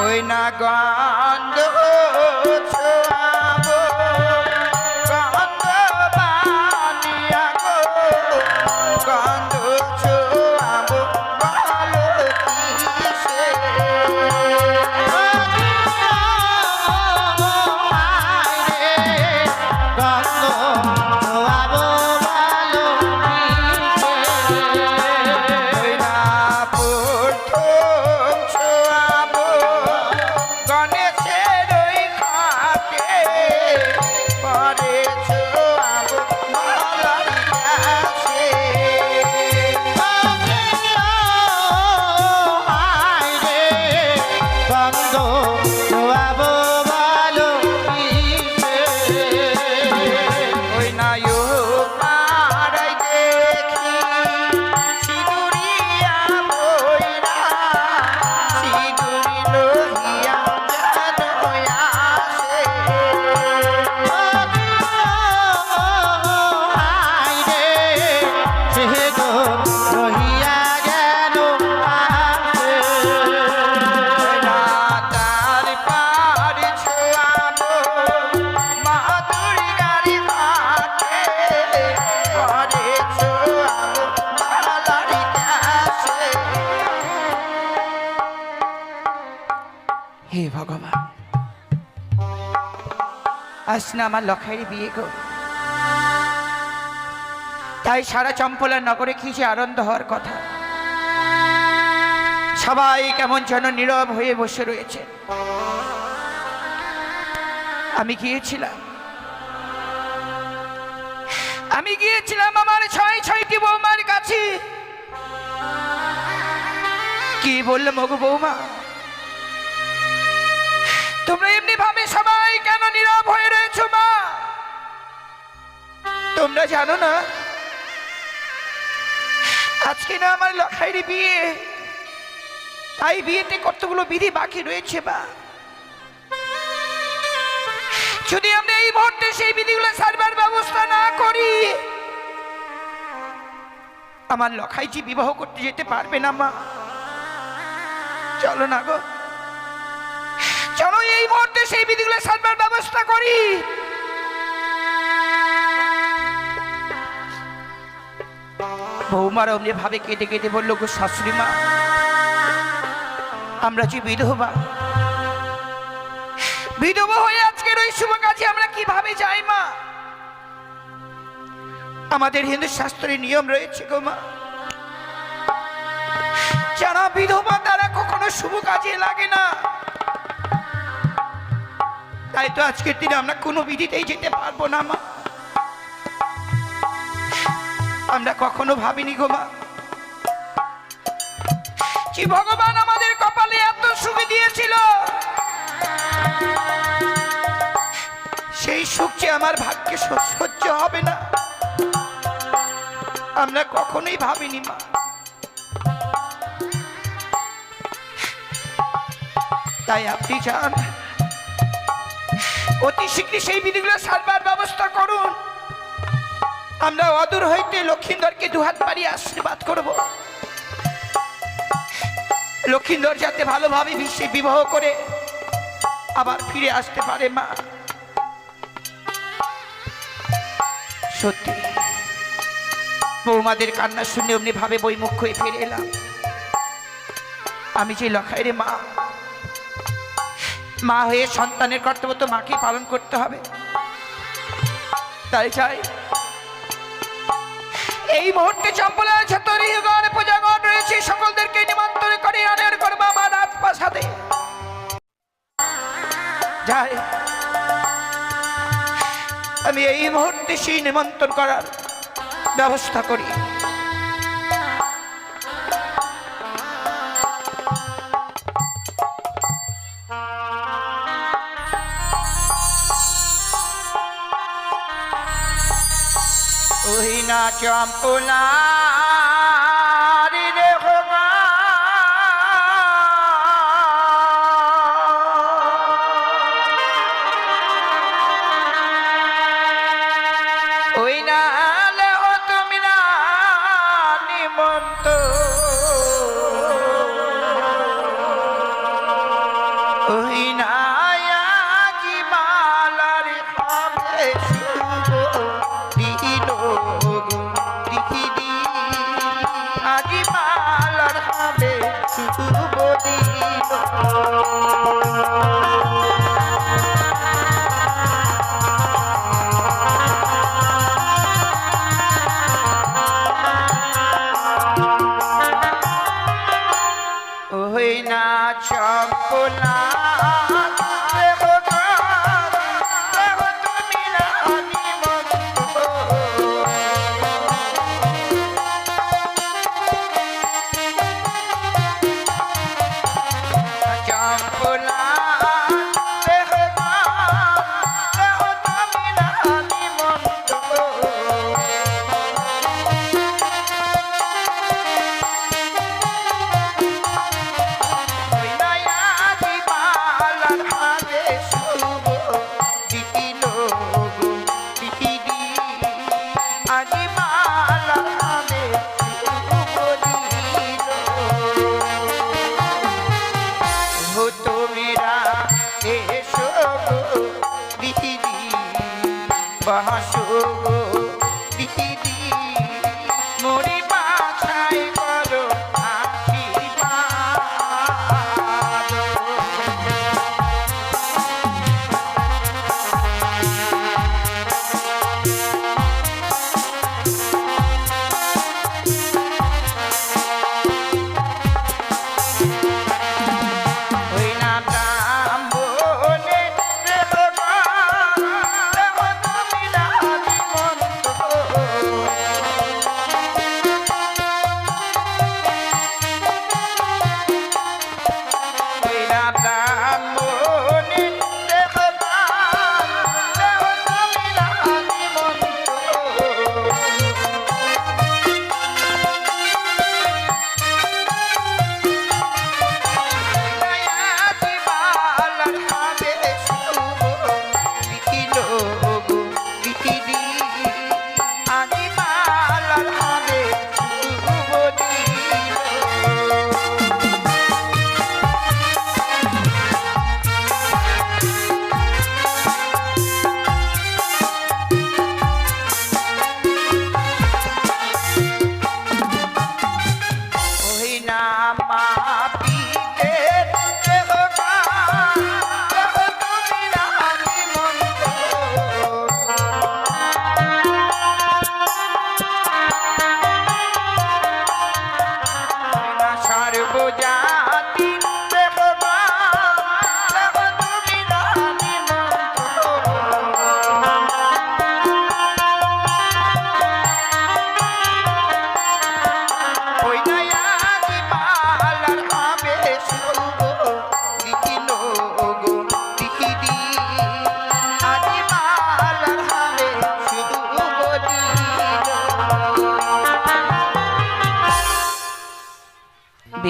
ওই না গন্ধ ছোঁয়াবো, না আমার লখাইয়ের বিয়ে গো তাই সারা চম্পলা নগরে কি যে আনন্দ হওয়ার কথা। সবাই কেমন যেন নীরব হয়ে বসে রয়েছে। আমি গিয়েছিলাম। আমি গিয়েছিলাম আমার ছয় ছয়টি বৌমার কাছে। কি বলল মগু বৌমা? তোমরা এমনি ভাবে সবাই কেন নীরব হয়ে তোমরা জানো না? আজকে না আমার লখাইরি বিয়ে। তাই বিয়েতে কতগুলো বিধি বাকি রয়েছে বা যদি আমরা এই মুহূর্তে সেই বিধিগুলো সারবার ব্যবস্থা না করি, আমার লখাইজি বিবাহ করতে যেতে পারবে না মা। চলো না গো। চলো এই মুহূর্তে সেই বিধিগুলো সারবার ব্যবস্থা করি। বৌমার অমনি ভাবে কেটে কেটে বলল, গো শাশুড়ি মা, আমরা যে বিধবা বিধবা হয়ে আজকের ওই শুভ কাজে আমরা কীভাবে যাই মা? আমাদের হিন্দু শাস্ত্রের নিয়ম রয়েছে গো মা, যারা বিধবা তারা কখনো শুভ কাজে লাগে না। তাই তো আজকের দিনে আমরা কোনো বিধিতেই যেতে পারব না মা। আমরা কখনো ভাবিনি গো মা। যে ভগবান আমাদের কপালে এত সুখ দিয়েছিল? সেই সুখ যে আমার ভাগ্যে সহ্য হবে না। আমরা কখনোই ভাবিনি মা। তাই আপনি চান অতি শীঘ্রই সেই বিধিগুলো সারবার ব্যবস্থা করুন। আমরা অদূর হইতে লক্ষিন্দরকে দুহাত পাড়িয়ে আশীর্বাদ করব। লক্ষ্মীন্দর যাতে ভালোভাবে বিশ্বে বিবাহ করে আবার ফিরে আসতে পারে মা। সত্যি, বৌমাদের কান্না শুনে অমনি ভাবে বইমুখ হয়ে ফিরে এলাম। আমি যে লখাই রে মা মা হয়ে সন্তানের কর্তব্য তো মাকে পালন করতে হবে। তাই চাই এই মুহূর্তে চম্পলা ছতরিগণ পূজাগণ রয়েছে। সকলদেরকে নিমন্ত্রণ করে আনের করব আমার রাত প্রাসাদে যাই আমি এই মুহূর্তে সেই নিমন্ত্রণ করার ব্যবস্থা করি। ওই না চম্পলা রে भोला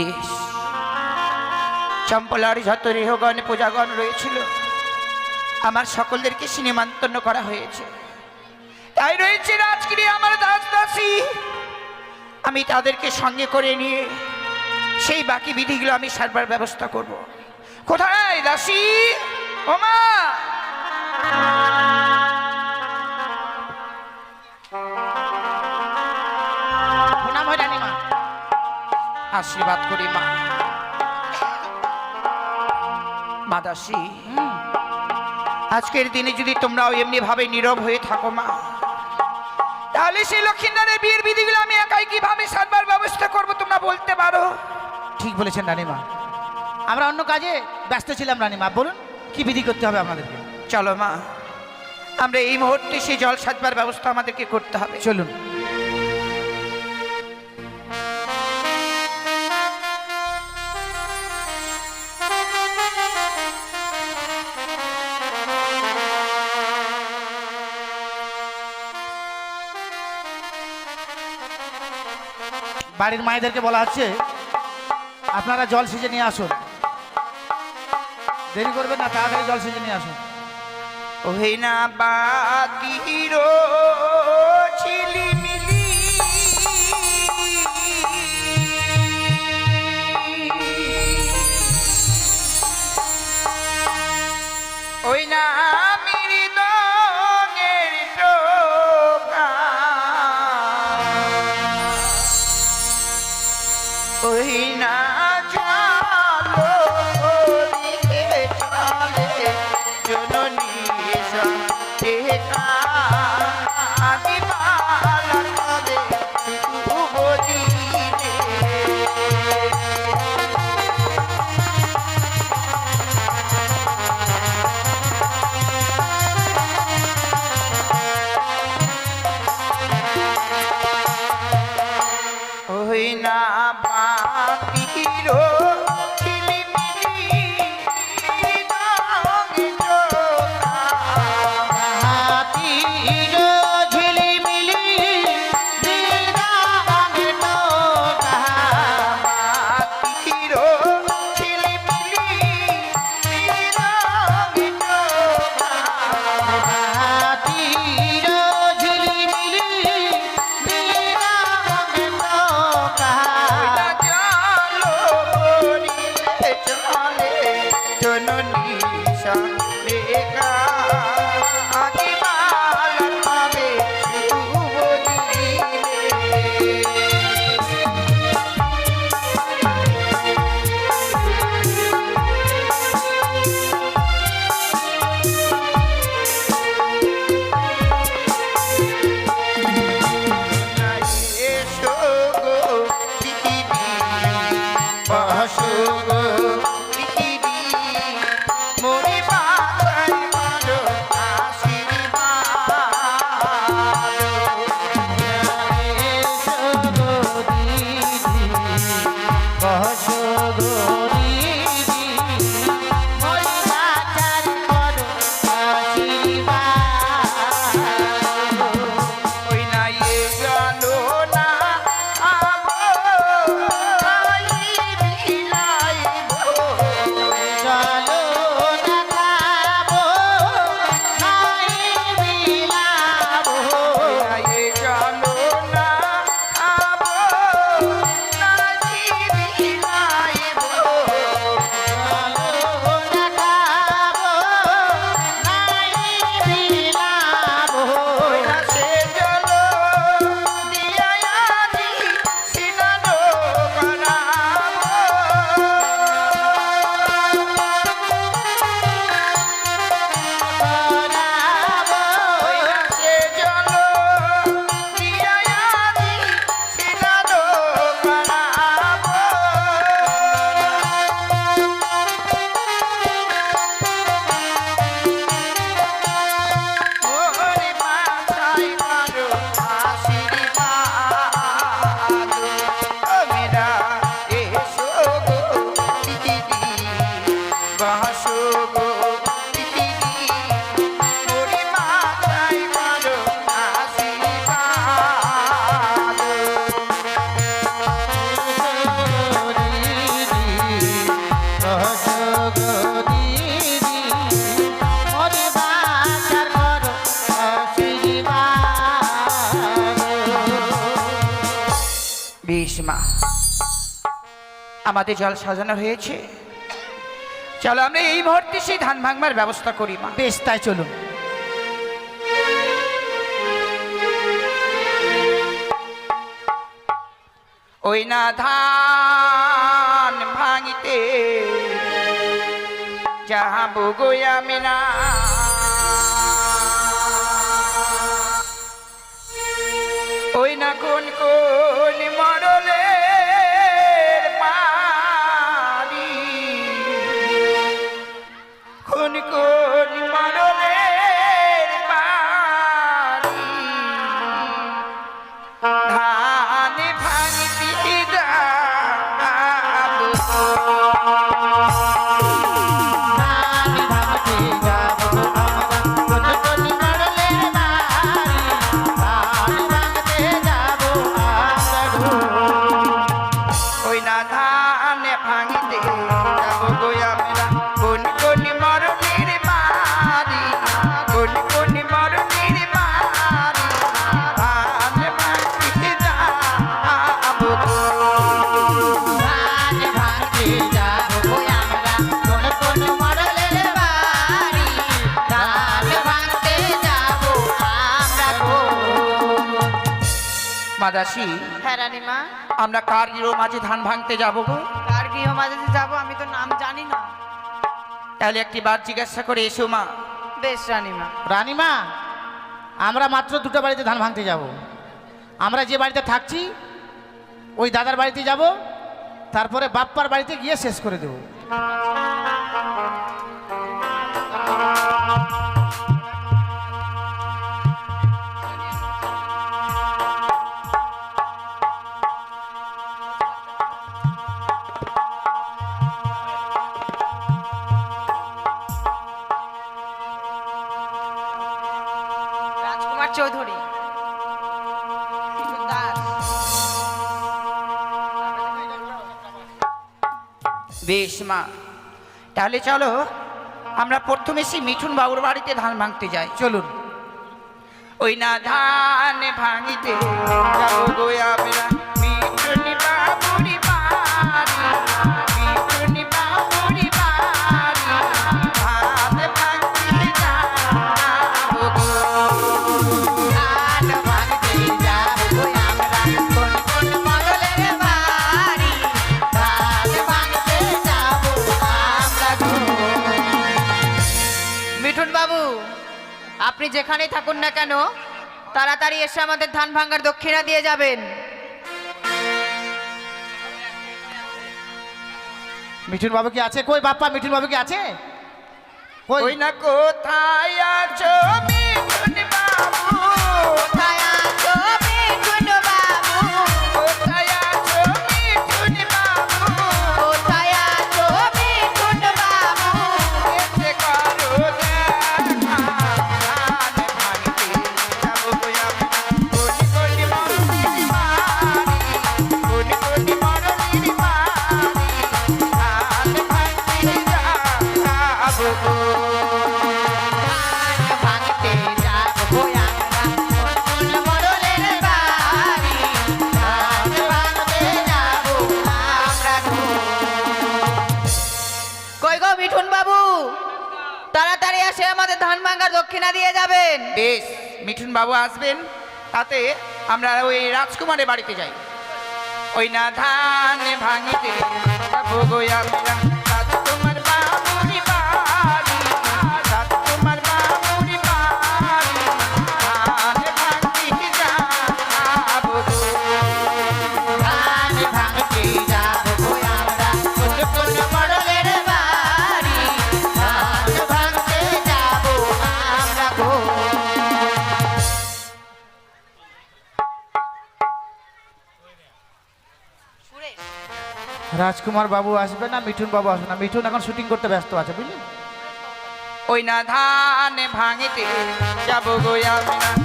বেশ চম্পলার যত রেহগণ পূজাগণ রয়েছিল, আমার সকলদেরকে সিনেমান্তন্ন করা হয়েছে। তাই রয়েছে রাজগিরি আমার দাস দাসী আমি তাদেরকে সঙ্গে করে নিয়ে সেই বাকি বিধিগুলো আমি সারবার ব্যবস্থা করব। কোথায় দাসী? ওমা! আশীর্বাদ করি মা। মা দাসী আজকের দিনে যদি তোমরাও এমনি ভাবে নীরব হয়ে থাকো মা তাহলে সেই লক্ষিন্দারের বিয়ের বিধিগুলো আমি একাই কীভাবে সারবার ব্যবস্থা করব তোমরা বলতে পারো? ঠিক বলেছেন রানীমা আমরা অন্য কাজে ব্যস্ত ছিলাম রানীমা বলুন কি বিধি করতে হবে আপনাদেরকে চলো মা আমরা এই মুহূর্তে সেই জল সাজবার ব্যবস্থা আমাদেরকে করতে হবে। চলুন। বাড়ির মায়েদেরকে বলা হচ্ছে, আপনারা জল সেজে নিয়ে আসুন। দেরি করবেন না, তাড়াতাড়ি জল সেজে নিয়ে আসুন। ওহে না বাতির ছিলিমিলি বসো Uh-huh. আমাদের জল সাজানো হয়েছে। চলো আমরা এই মুহূর্তে সেই ধান ভাঙবার ব্যবস্থা করি মা। বেশ তাই চলুন। ওই না ধান ভাঙিতে যাব গোয়ামে না। ওই না কোন কোন মরলে কোন কোন মরলে মারি ধান ভাঙিতে ভাঙিতে মাদাসী হ্যাঁ রানীমা। আমরা কার গৃহ মাঝে ধান ভাঙতে যাব গো? কার গৃহ মাঝে যাব আমি তো নাম জানি না। তাহলে একটি বার জিজ্ঞাসা করে এসো মা। বেশ রানীমা। রানীমা আমরা মাত্র দুটো বাড়িতে ধান ভাঙতে যাব। আমরা যে বাড়িতে থাকছি ওই দাদার বাড়িতে যাব তারপরে বাপ্পার বাড়িতে গিয়ে শেষ করে দেবো। মা। তাহলে চলো, আমরা প্রথমে সেই মিঠুন বাবুর বাড়িতে ধান ভাঙতে যাই। চলুন। ওই না ধান ভাঙিতে মিঠুন বাবু আপনি যেখানেই থাকুন না কেন তাড়াতাড়ি এসে আমাদের ধান ভাঙ্গার দক্ষিণা দিয়ে যাবেন। মিঠুন বাবু কি আছে? কই বাপ্পা মিঠুন বাবু কি আছে? কই? না কোথায় আছো মিঠুন বাবু এসে আমাদের ধান ভাঙ্গার দক্ষিণা দিয়ে যাবেন। বেশ মিঠুন বাবু আসবেন, তাতে আমরা ওই রাজকুমারের বাড়িতে যাই। ওই না ধান ভাঙিতে রাজকুমার বাবু আসবে না, মিঠুন বাবু আসবে না। মিঠুন এখন শুটিং করতে ব্যস্ত আছে, বুঝলি? ওই না ধানে ভাঙিতে যাব গো আমি না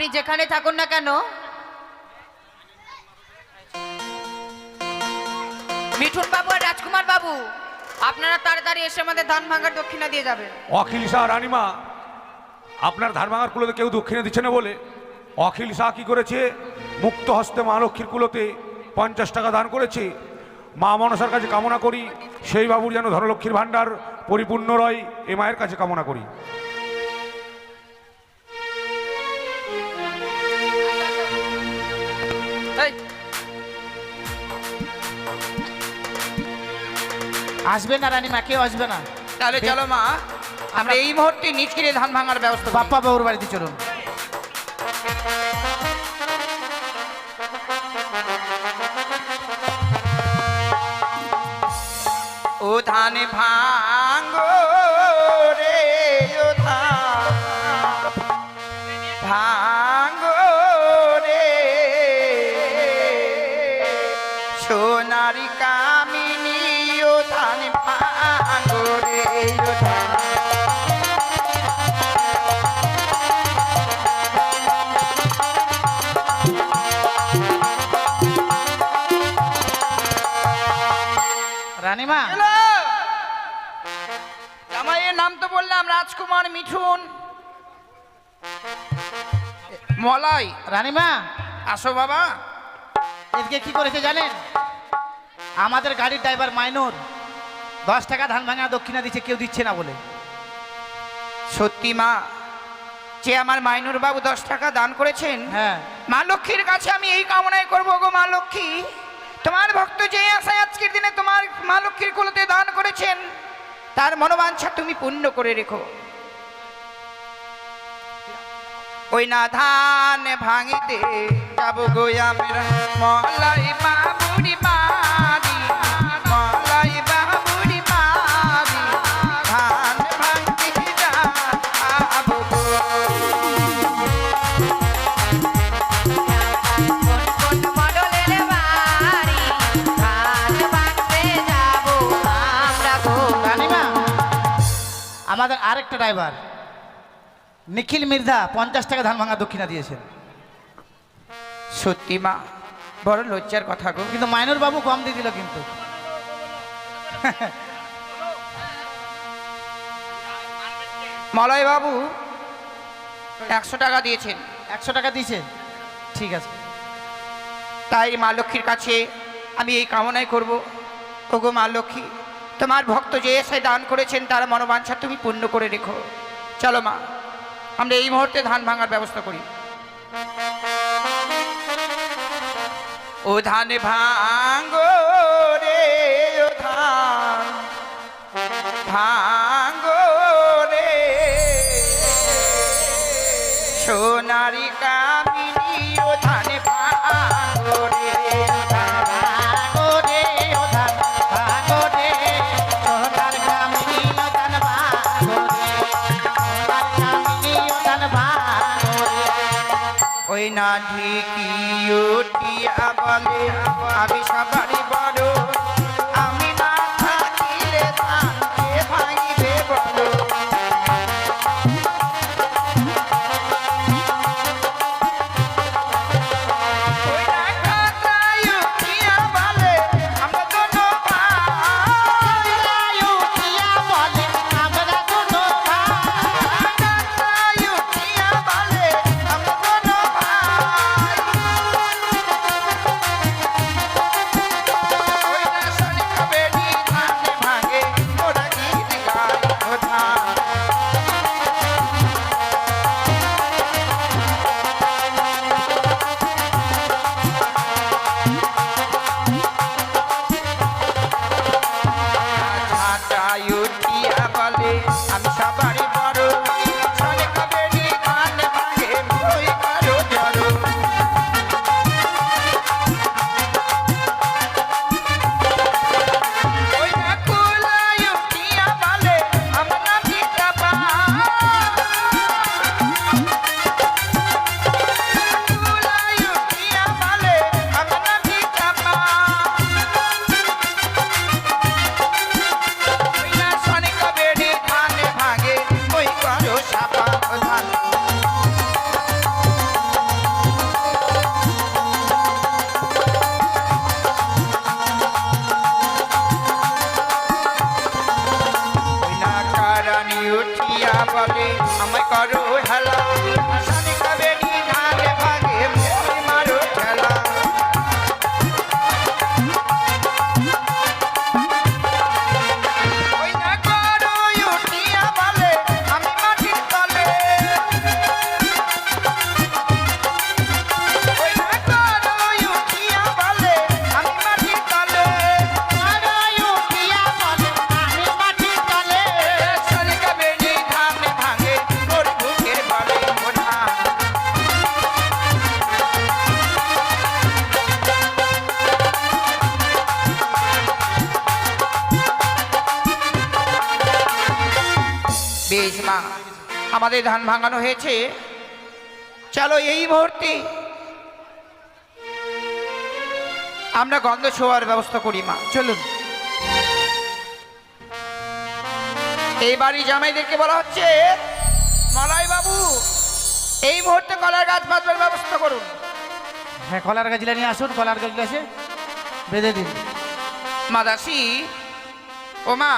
আপনি যেখানে থাকুন না কেন? মিঠুন বাবু আর রাজকুমার বাবু আপনারা তাড়াতাড়ি এসে আমাদের ধান ভাঙার দক্ষিণা দিয়ে যাবেন। অখিল শাহ রানিমা, আপনার ধান ভাঙার কুলোতে কেউ দক্ষিণে দিচ্ছে না বলে। অখিল শাহ কি করেছে? মুক্ত হস্তে মা লক্ষ্মীর কুলোতে পঞ্চাশ টাকা দান করেছে। মা মনসার কাছে কামনা করি, সেই বাবুর যেন ধনলক্ষ্মীর ভাণ্ডার পরিপূর্ণ রয়, এ মায়ের কাছে কামনা করি। আসবে না রানীমা কেউ আসবে না। তাহলে চলো মা আমরা এই মুহূর্তে নিচকিরে ধান ভাঙার ব্যবস্থা বাপ্পা বাবুর বাড়িতে চলুন। ও ধান ভাঙ্গো তো বললাম রাজকুমার মিঠুন। মলাই রানীমা আসো বাবা। এদিকে কি করেছে জানেন? আমাদের গাড়ির ড্রাইভার মাইনর দশ টাকা ধান ভাঙা দক্ষিণা দিচ্ছে কেউ দিচ্ছে না বলে। সত্যি মা যে আমার মাইনুর বাবু দশ টাকা দান করেছেন হ্যাঁ। মা লক্ষ্মীর কাছে আমি এই কামনাই করব গো মা লক্ষ্মী। তোমার ভক্ত যে আশায় আজকের দিনে তোমার মা লক্ষ্মীর কুলতে দান করেছেন তার মনোবাঞ্ছা তুমি পূর্ণ করে রেখো। ওই না ধান ভাঙিতে যাব গো আমরা। মলাই বাবুরি মারি আমাদের আরেকটা ড্রাইভার নিখিল মির্ধা পঞ্চাশ টাকা ধান ভাঙা দক্ষিণা দিয়েছেন। সত্যি মা বড় লজ্জার কথা গো। কিন্তু মাইনুর বাবু কম দিয়ে দিল কিন্তু। মলয় বাবু একশো টাকা দিয়েছেন। একশো টাকা দিয়েছে? ঠিক আছে। তাই মা লক্ষ্মীর কাছে আমি এই কামনাই করব। ওগো মা লক্ষ্মী তোমার ভক্ত যে এসে দান করেছেন তার মনোবাঞ্ছা তুমি পূর্ণ করে রেখো। চলো মা, আমরা এই মুহূর্তে ধান ভাঙার ব্যবস্থা করি। ও ধান ভাঙ্গ রে, ও ধান ভাঙ্গো ঢেকি উঠিয়া বলে আমি সবারই বড় ভাবে আমায় করো হেলা। আমাদের ধান ভাঙানো হয়েছে। চলো এই মুহূর্তে আমরা গন্ধ ছোঁয়ার ব্যবস্থা করি মা। চলুন। এই বাড়ি জামাইদেরকে বলা হচ্ছে মলয় বাবু এই মুহূর্তে কলার গাছ বাঁধবার ব্যবস্থা করুন। হ্যাঁ কলার গাছগুলো নিয়ে আসুন কলার গাছগুলো এসে বেঁধে দিন। মা দাসী ও মা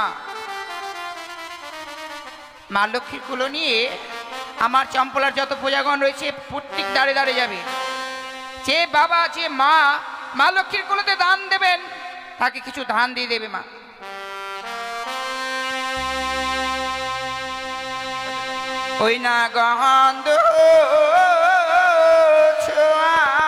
মা লক্ষ্মীর কুলো নিয়ে আমার চম্পলার যত পূজাগণ রয়েছে, প্রত্যেক দাঁড়ে দাঁড়ে যাবে যে বাবা, যে মা মা লক্ষ্মীর কুলোতে দান দেবেন, তাকে কিছু ধান দিয়ে দেবে মা ওই না ছোঁয়াবো।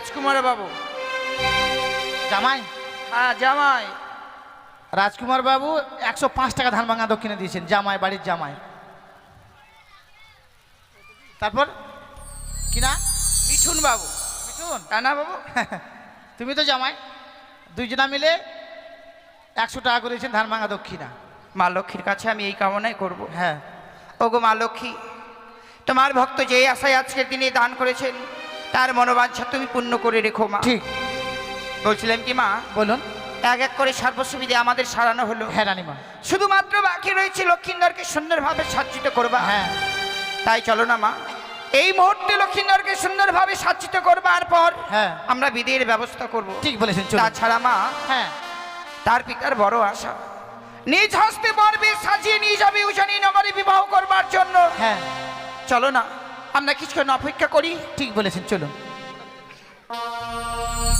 রাজকুমার বাবু। জামাই? হ্যাঁ জামাই। রাজকুমার বাবু একশো পাঁচ টাকা ধান ভাঙা দক্ষিণে দিয়েছেন জামাই বাড়ির জামাই। তারপর? কি না? মিঠুন বাবু। মিঠুন? রানা বাবু। তুমি তো জামাই দুইজনা মিলে একশো টাকা করেছেন ধান ভাঙা দক্ষিণা। মা লক্ষ্মীর কাছে আমি এই কামনাই করব। হ্যাঁ। ওগো মা লক্ষ্মী তোমার ভক্ত যে আশায় আজকের দিনে দান করেছেন তার মনোবাঞ্ছা তুমি পূর্ণ করে রেখো মা। ঠিক। বলছিলাম কি মা? বলুন। এক এক করে সর্বসুবিধে আমাদের সারানো হলো। হ্যাঁ রানীমা। শুধুমাত্র বাকি রয়েছে লক্ষ্মীন্দরকে সুন্দরভাবে সজ্জিত করবা। হ্যাঁ। তাই চলো না মা। এই মুহূর্তে লক্ষিন্দরকে সুন্দরভাবে সজ্জিত করবার পর হ্যাঁ। আমরা বিদের ব্যবস্থা করব। ঠিক বলেছেন তাছাড়া মা হ্যাঁ। তার পিতার বড় আশা। নিজ হস্তে পর্বে সাজিয়ে নিয়ে যাবে উজানি নগরে বিবাহ করবার জন্য। হ্যাঁ। চলো না। আমরা কিছুক্ষণ অপেক্ষা করি। ঠিক বলেছেন চলুন।